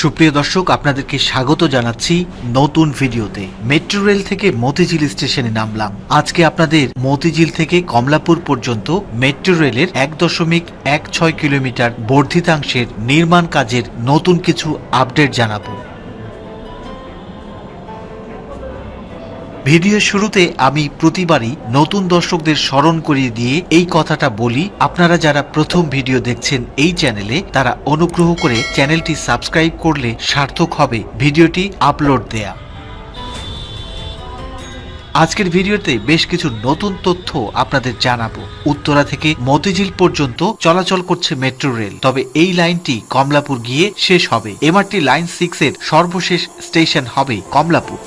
সুপ্রিয় দর্শক, আপনাদেরকে স্বাগত জানাচ্ছি নতুন ভিডিওতে। মেট্রো রেল থেকে মতিঝিল স্টেশনে নামলাম। আজকে আপনাদের মতিঝিল থেকে কমলাপুর পর্যন্ত মেট্রো রেলের এক দশমিক এক ছয় কিলোমিটার বর্ধিতাংশের নির্মাণ কাজের নতুন কিছু আপডেট জানাব। ভিডিও শুরুতে আমি প্রতিবারই নতুন দর্শকদের স্মরণ করিয়ে দিয়ে এই কথাটা বলি। আপনারা যারা প্রথম ভিডিও দেখছেন এই চ্যানেলে, তারা অনুগ্রহ করে চ্যানেলটি সাবস্ক্রাইব করলে সার্থক হবে ভিডিওটি আপলোড দেয়া। আজকের ভিডিওতে বেশ কিছু নতুন তথ্য আপনাদের জানাব। উত্তরা থেকে মতিঝিল পর্যন্ত চলাচল করছে মেট্রো রেল, তবে এই লাইনটি কমলাপুর গিয়ে শেষ হবে। এমআরটি লাইন সিক্স এর সর্বশেষ স্টেশন হবে কমলাপুর।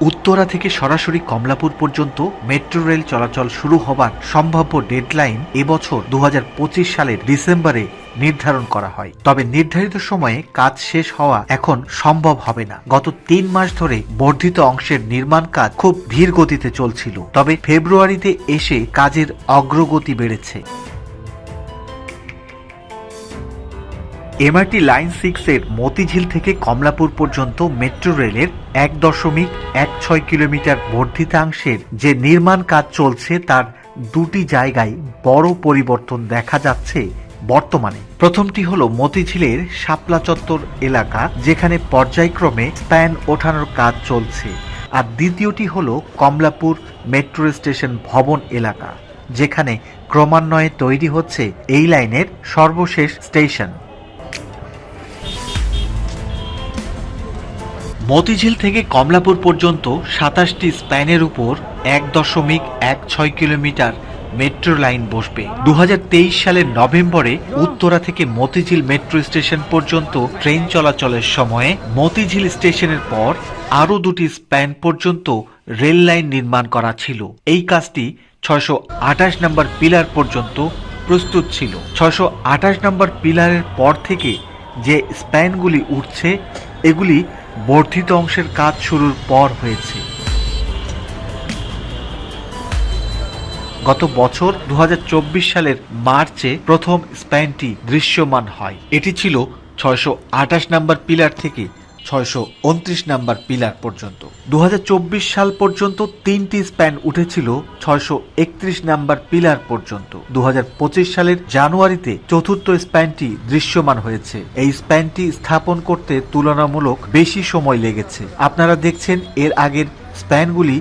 উত্তরা থেকে সরাসরি কমলাপুর পর্যন্ত মেট্রো রেল চলাচল শুরু হবার সম্ভাব্য ডেডলাইন এবছর দু হাজার পঁচিশ সালের ডিসেম্বরে নির্ধারণ করা হয়। তবে নির্ধারিত সময়ে কাজ শেষ হওয়া এখন সম্ভব হবে না। গত তিন মাস ধরে বর্ধিত অংশের নির্মাণ কাজ খুব ধীর গতিতে চলছিল। তবে ফেব্রুয়ারিতে এসে কাজের অগ্রগতি বেড়েছে। এমআরটি লাইন সিক্স এর মতিঝিল থেকে কমলাপুর পর্যন্ত মেট্রো রেলের এক দশমিক এক ছয় কিলোমিটার বর্ধিতাংশের যে নির্মাণ কাজ চলছে তার দুটি জায়গায় বড় পরিবর্তন দেখা যাচ্ছে বর্তমানে। প্রথমটি হলো মতিঝিলের শাপলা চত্বর এলাকা, যেখানে পর্যায়ক্রমে স্প্যান ওঠানোর কাজ চলছে। আর দ্বিতীয়টি হলো কমলাপুর মেট্রো স্টেশন ভবন এলাকা, যেখানে ক্রমান্বয়ে তৈরি হচ্ছে এই লাইনের সর্বশেষ স্টেশন। মতিঝিল থেকে কমলাপুর পর্যন্ত সাতাশটি স্প্যানের উপর এক দশমিক এক ছয় কিলোমিটার মেট্রো লাইন বসবে। দু হাজার তেইশ সালের নভেম্বরে উত্তরা থেকে মতিঝিল মেট্রো স্টেশন পর্যন্ত ট্রেন চলাচলের সময়ে মতিঝিল স্টেশনের পর আরও দুটি স্প্যান পর্যন্ত রেল লাইন নির্মাণ করা ছিল। এই কাজটি ছয়শো আঠাশ নম্বর পিলার পর্যন্ত প্রস্তুত ছিল। ছয়শো আঠাশ নম্বর পিলারের পর থেকে যে স্প্যানগুলি উঠছে, এগুলি বর্ধিত অংশের কাজ শুরুর পর হয়েছে। গত বছর দু হাজার চব্বিশ সালের মার্চে প্রথম স্প্যানটি দৃশ্যমান হয়। এটি ছিল ছয়শো আঠাশ নম্বর পিলার থেকে ছয়শো উনত্রিশ নাম্বার পিলার পর্যন্ত। দু হাজার চব্বিশ সাল পর্যন্ত তিনটি স্প্যান উঠেছিল ছয়শো একত্রিশ নাম্বার পিলার পর্যন্ত। দু হাজার পঁচিশ সালের জানুয়ারিতে চতুর্থ স্প্যানটি দৃশ্যমান হয়েছে। এই স্প্যানটি স্থাপন করতে তুলনামূলক বেশি সময় লেগেছে। আপনারা দেখছেন এর আগের স্প্যানগুলি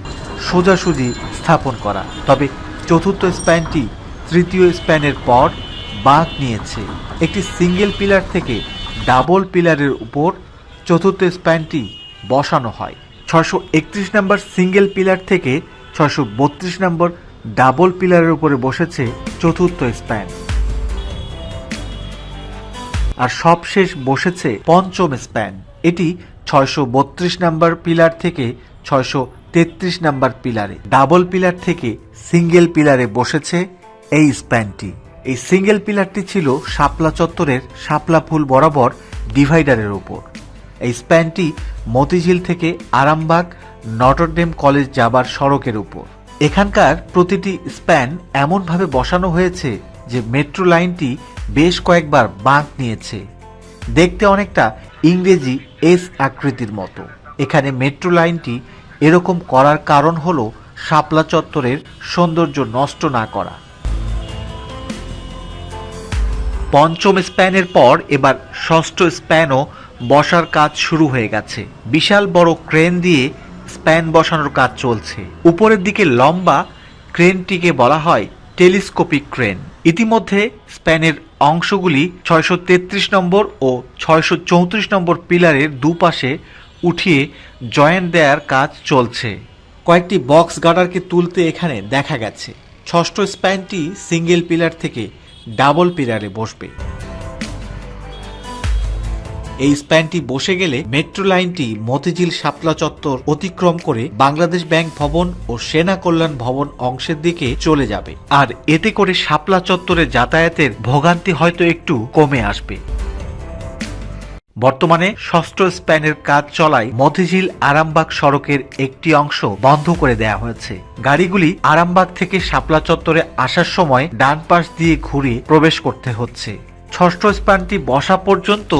সোজাসুজি স্থাপন করা। তবে চতুর্থ স্প্যানটি তৃতীয় স্প্যানের পর বাঁক নিয়েছে। একটি সিঙ্গেল পিলার থেকে ডাবল পিলারের উপর চতুর্থ স্প্যানটি বসানো হয়। ছশো একত্রিশ নম্বর সিঙ্গেল পিলার থেকে ছশো বত্রিশ নম্বর ডাবল পিলারের উপরে বসেছে চতুর্থ স্প্যান। আর সবশেষ বসেছে পঞ্চম স্প্যান। এটি ছয়শো বত্রিশ নম্বর পিলার থেকে ছয়শো তেত্রিশ নম্বর পিলারে ডাবল পিলার থেকে সিঙ্গেল পিলারে বসেছে এই স্প্যানটি। এই সিঙ্গেল পিলারটি ছিল শাপলা চত্বরের শাপলা ফুল বরাবর ডিভাইডারের উপর। এই স্প্যানটি মতিঝিল থেকে আরামবাগ, নটরডেম কলেজ যাবার সড়কের উপর। এখানকার প্রতিটি স্প্যান এমনভাবে বসানো হয়েছে যে মেট্রো লাইনটি বেশ কয়েকবার বাঁক নিয়েছে। দেখতে অনেকটা ইংরেজি এস আকৃতির মতো। এখানে মেট্রো লাইনটি এরকম করার কারণ হলো শাপলা চত্বরের সৌন্দর্য নষ্ট না করা। পঞ্চম স্প্যানের পর এবার ষষ্ঠ স্প্যানও বসার কাজ শুরু হয়ে গেছে। বিশাল বড় ক্রেন দিয়ে স্প্যান বসানোর কাজ চলছে। উপরের দিকে লম্বা ক্রেনটিকে বলা হয় টেলিস্কোপিক ক্রেন। ইতিমধ্যে স্প্যানের অংশগুলি ছয়শো তেত্রিশ নম্বর ও ছয়শো চৌত্রিশ নম্বর পিলারের দুপাশে উঠিয়ে জয়েন্ট দেওয়ার কাজ চলছে। কয়েকটি বক্স গার্ডারকে তুলতে এখানে দেখা গেছে। ষষ্ঠ স্প্যানটি সিঙ্গেল পিলার থেকে ডাবল পিলারে বসবে। এই স্প্যানটি বসে গেলে মেট্রো লাইনটি মতিঝিল শাপলা চত্বর অতিক্রম করে বাংলাদেশ ব্যাংক ভবন ও সেনা কল্যাণ ভবন অংশের দিকে চলে যাবে। আর এতে করে শাপলা চত্বরে যাতায়াতের ভোগান্তি হয়তো একটু কমে আসবে। বর্তমানে ষষ্ঠ স্প্যানের কাজ চলায় মতিঝিল আরামবাগ সড়কের একটি অংশ বন্ধ করে দেয়া হয়েছে। গাড়িগুলি আরামবাগ থেকে শাপলা চত্বরে আসার সময় ডান পাশ দিয়ে ঘুরে প্রবেশ করতে হচ্ছে। ষষ্ঠ স্প্যানটি বসা পর্যন্ত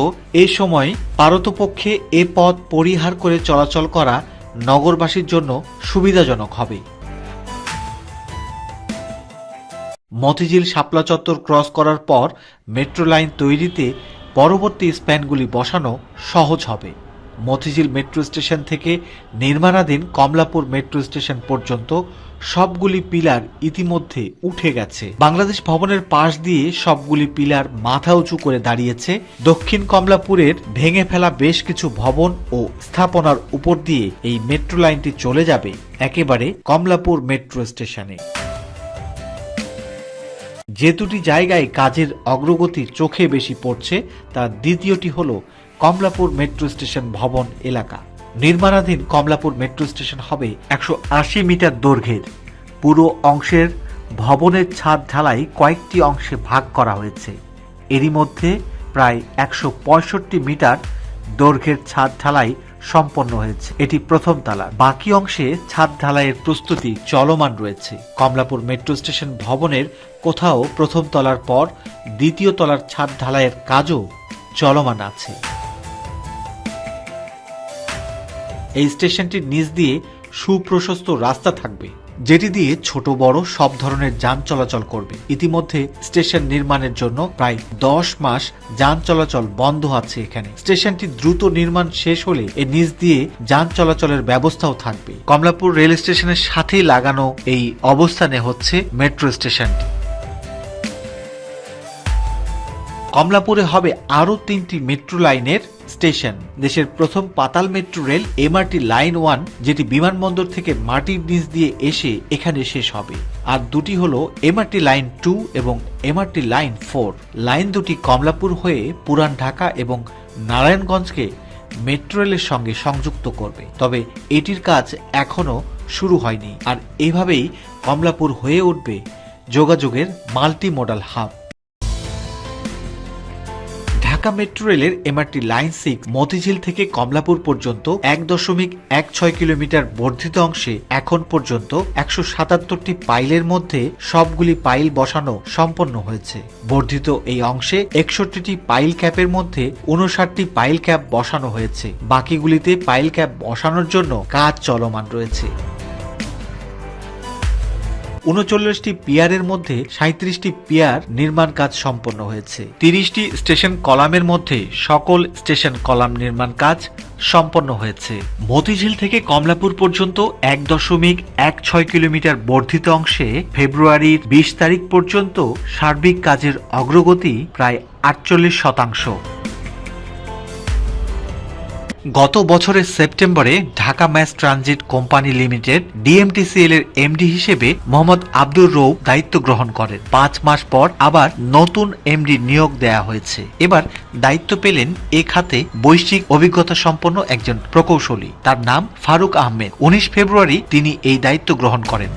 এই সময় পারতপক্ষে এ পথ পরিহার করে চলাচল করা নগরবাসীর জন্য সুবিধাজনক হবে। মতিঝিল শাপলা চত্বর ক্রস করার পর মেট্রো লাইন তৈরিতে পরবর্তী স্প্যানগুলি বসানো সহজ হবে। মতিঝিল মেট্রো স্টেশন থেকে নির্মাণাধীন কমলাপুর মেট্রো স্টেশন পর্যন্ত সবগুলি পিলার ইতিমধ্যে উঠে গেছে। বাংলাদেশ ভবনের পাশ দিয়ে সবগুলি পিলার মাথা উঁচু করে দাঁড়িয়েছে। দক্ষিণ কমলাপুরের ভেঙে ফেলা বেশ কিছু ভবন ও স্থাপনার উপর দিয়ে এই মেট্রো লাইনটি চলে যাবে একেবারে কমলাপুর মেট্রো স্টেশনে। যে দুটি জায়গায় কাজের অগ্রগতি চোখে বেশি পড়ছে, তার দ্বিতীয়টি হল কমলাপুর মেট্রো স্টেশন ভবন এলাকা। নির্মাণাধীন কমলাপুর মেট্রো স্টেশন হবে একশো আশি মিটার দৈর্ঘ্যের। পুরো অংশের ভবনের ছাদ ঢালাই কয়েকটি অংশে ভাগ করা হয়েছে। এরই মধ্যে প্রায় একশো পঁয়ষট্টি মিটার দৈর্ঘ্যের ছাদ ঢালাই সম্পন্ন হয়েছে। এটি প্রথম তালা। বাকি অংশে ছাদ ঢালাইয়ের প্রস্তুতি চলমান রয়েছে। কমলাপুর মেট্রো স্টেশন ভবনের কোথাও প্রথম তলার পর দ্বিতীয় তলার ছাদ ঢালাইয়ের কাজও চলমান আছে। এই স্টেশনটির নিচ দিয়ে সুপ্রশস্ত রাস্তা থাকবে, যেটি দিয়ে ছোট বড় সব ধরনের যান চলাচল করবে। ইতিমধ্যে স্টেশন নির্মাণের জন্য প্রায় দশ মাস যান চলাচল বন্ধ আছে এখানে। স্টেশনটি দ্রুত নির্মাণ শেষ হলে এর নিচ দিয়ে যান চলাচলের ব্যবস্থাও থাকবে। কমলাপুর রেল স্টেশনের সাথেই লাগানো এই অবস্থানে হচ্ছে মেট্রো স্টেশনটি। কমলাপুরে হবে আরও তিনটি মেট্রো লাইনের স্টেশন, দেশের প্রথম পাতাল metro rail MRT line one, যেটি বিমানবন্দর থেকে মাটির নিচ দিয়ে এসে এখানে শেষ হবে। আর দুটি হলো এমআরটি লাইন টু এবং এমআরটি লাইন ফোর। লাইন দুটি কমলাপুর হয়ে পুরান ঢাকা এবং নারায়ণগঞ্জকে মেট্রো রেলের সঙ্গে সংযুক্ত করবে। তবে এটির কাজ এখনও শুরু হয়নি। আর এভাবেই কমলাপুর হয়ে উঠবে যোগাযোগের multi modal hub. Dhaka metro রেলের এমআরটি লাইন সিক্স মতিঝিল থেকে কমলাপুর পর্যন্ত এক দশমিক এক ছয় কিলোমিটার বর্ধিত অংশে এখন পর্যন্ত একশো সাতাত্তরটি পাইলের মধ্যে সবগুলি পাইল বসানো সম্পন্ন হয়েছে। বর্ধিত এই অংশে একষট্টিটি পাইল ক্যাপের মধ্যে উনষাটটি পাইল ক্যাপ বসানো হয়েছে। বাকিগুলিতে পাইল ক্যাপ বসানোর জন্য কাজ চলমান রয়েছে। উনচল্লিশটি পিয়ারের মধ্যে সাঁত্রিশটি পিয়ার নির্মাণ কাজ সম্পন্ন হয়েছে। তিরিশটি স্টেশন কলামের মধ্যে সকল স্টেশন কলাম নির্মাণ কাজ সম্পন্ন হয়েছে। মতিঝিল থেকে কমলাপুর পর্যন্ত এক দশমিক এক ছয় কিলোমিটার বর্ধিত অংশে ফেব্রুয়ারির বিশ তারিখ পর্যন্ত সার্বিক কাজের অগ্রগতি প্রায় আটচল্লিশ শতাংশ। গত বছরের সেপ্টেম্বরে Dhaka mass transit company limited DMTCL এর এমডি হিসেবে মোহাম্মদ আব্দুর রৌফ দায়িত্ব গ্রহণ করেন। পাঁচ মাস পর আবার নতুন এমডি নিয়োগ দেয়া হয়েছে। এবার দায়িত্ব পেলেন এ খাতে বৈশ্বিক অভিজ্ঞতা সম্পন্ন একজন প্রকৌশলী। তার নাম ফারুক আহমেদ। উনিশ ফেব্রুয়ারি তিনি এই দায়িত্ব গ্রহণ করেন।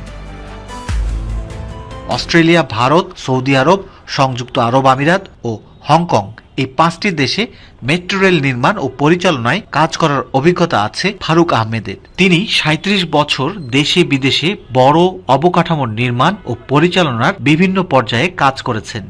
অস্ট্রেলিয়া, ভারত, সৌদি আরব, সংযুক্ত আরব আমিরাত ও হংকং। এই পাঁচটি দেশে মেট্রো রেল নির্মাণ ও পরিচালনায় কাজ করার অভিজ্ঞতা আছে ফারুক আহমেদের। তিনি সাঁত্রিশ বছর দেশে বিদেশে বড় অবকাঠামোর নির্মাণ ও পরিচালনার বিভিন্ন পর্যায়ে কাজ করেছেন।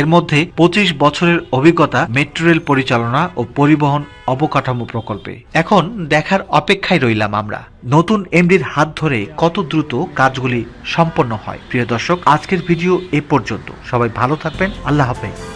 এর মধ্যে পঁচিশ বছরের অভিজ্ঞতা মেট্রো রেল পরিচালনা ও পরিবহন অবকাঠামো প্রকল্পে। এখন দেখার অপেক্ষায় রইলাম আমরা। নতুন এমডির হাত ধরে কত দ্রুত কাজগুলি সম্পন্ন হয়। প্রিয় দর্শক, আজকের ভিডিও এ পর্যন্ত। সবাই ভালো থাকবেন। আল্লাহ হাফেজ।